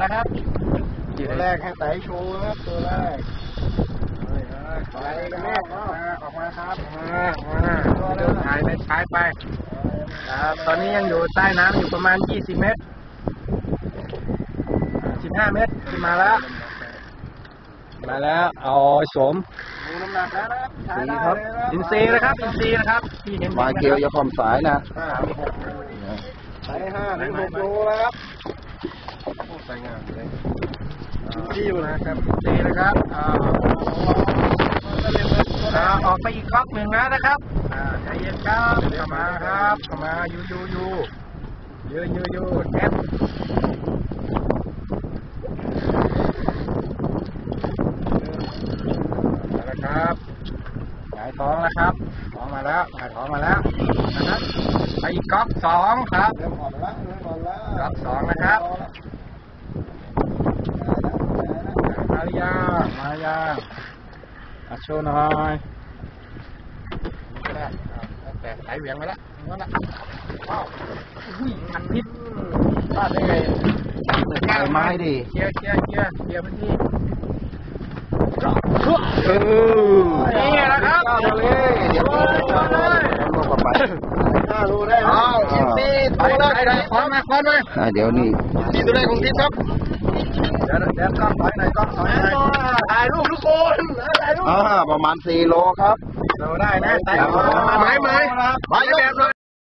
แล้วครับตัวแรกให้ไต่โชว์ครับตัวแรกไปกันแรกเนาะออกมาครับมามาเดินถ่ายไปใช้ไปครับตอนนี้ยังอยู่ใต้น้ำอยู่ประมาณ 20 เมตร 15 เมตรขึ้นมาแล้ว มาแล้ว เอาสมดูน้ำหนักแล้วนะครับใช้สีได้ครับเลยนะอินซีย์นะครับอินซีย์นะครับที่เห็นมาเกลียวอย่าคอมสายนะห้าหกใช้ห้าถึงหกโลแล้วครับ ใส่งามเลยที่อยู่นะครับอินซีย์นะครับอ่าอ่าออกไปอีกก๊อกหนึ่งแล้วนะครับอ่าใจเย็นครับเข้ามาครับเข้ามาอยู่อยู่อยู่อยู่อยู่อยู่แอปมาแล้วครับหงายท้องแล้วครับท้องมาแล้วหงายท้องมาแล้วนะครับไปอีกก๊อกสองครับเริ่มอ่อนแล้วเริ่มอ่อนแล้วก๊อกสองนะครับมาหรือ ยังมาหรือยังมาโชว์หน่อยก็ได้อ่าแต่ไหลเหวี่ยงไปแล้วนั่นแหละว้าวอุ้ยมันพิษพลาดได้ไงใส่ไม้ดิเคลียร์เคลียร์เคลียร์เคลียร์พื้นที่เออนี่นะครับเดี๋ยวเลยเดี๋ยวเลยลงกับไปห้าโลได้แล้วอ้าวอินซีไปไหนไหนคอนมาคอนมาอ่าเดี๋ยวนี่นี่ตัวแรกของทิศครับเดี๋ยวเดี๋ยวกล้องถอยหน่อยกล้องถอยหน่อยถ่ายรูปทุกคนถ่ายรูปอ่าประมาณสี่โลครับ เราได้นะใส่ไม้ไม้ไม้แบบเลย